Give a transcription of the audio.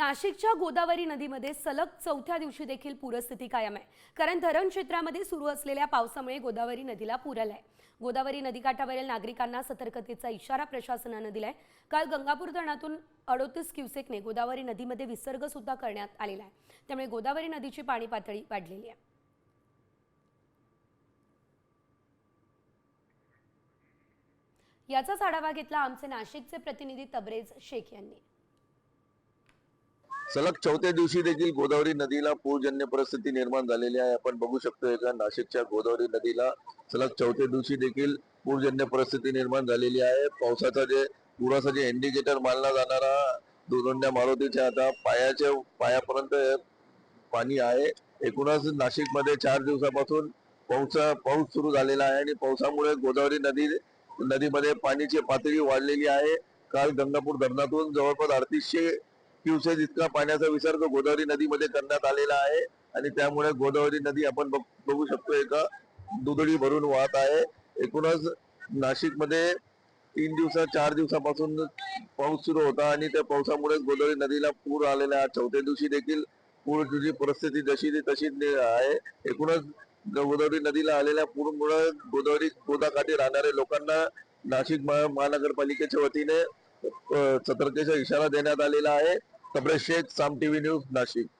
नाशिकच्या गोदावरी नदीमध्ये सलग चौथ्या दिवशी देखील पूरस्थिती कायम आहे. कारण धरण क्षेत्रामध्ये सुरू असलेल्या पावसामुळे गोदावरी नदीला पूर आलाय. गोदावरी नदीकाठावरील नागरिकांना सतर्कतेचा इशारा प्रशासनानं दिलाय. काल गंगापूर धरणातून अडोतीस क्युसेकने गोदावरी नदीमध्ये विसर्ग सुद्धा करण्यात आलेला आहे. त्यामुळे गोदावरी नदीची पाणी पातळी वाढलेली आहे. याचाच आढावा घेतला आमचे नाशिकचे प्रतिनिधी तबरेज शेख यांनी. सलग चौथ्या दिवशी देखील गोदावरी नदीला पूरजन्य परिस्थिती निर्माण झालेली आहे. आपण बघू शकतोय का नाशिकच्या गोदावरी नदीला सलग चौथ्या दिवशी देखील पूरजन्य परिस्थिती निर्माण झालेली आहे. पावसाचा जे पुराचा जे इंडिकेटर मानला जाणारा दुरंड्या मारुतीच्या आता पायाच्या पायापर्यंत पाणी आहे. एकूणच नाशिकमध्ये चार दिवसापासून पाऊस पाऊस सुरू झालेला आहे आणि पावसामुळे गोदावरी नदी नदीमध्ये पाण्याची पातळी वाढलेली आहे. काल गंगापूर धरणातून जवळपास अडतीसशे क्युसेक इतका पाण्याचा विसर्ग गोदावरी नदीमध्ये करण्यात आलेला आहे. आणि त्यामुळे गोदावरी नदी आपण बघ- बघू शकतो का दुधडी भरून वाहत आहे. एकूणच नाशिकमध्ये तीन दिवसा चार दिवसापासून पाऊस सुरू होता आणि त्या पावसामुळेच गोदावरी नदीला पूर आलेला आहे. चौथ्या दिवशी देखील पूरची परिस्थिती जशी ती तशीच आहे. एकूणच गोदावरी नदीला आलेल्या पूरमुळे गोदावरी गोदाकाठी राहणाऱ्या लोकांना नाशिक महानगरपालिकेच्या वतीने सतर्केचा सतर्कतेचा इशारा देण्यात आलेला आहे. Tabrez Shaikh Saam TV news Nashik.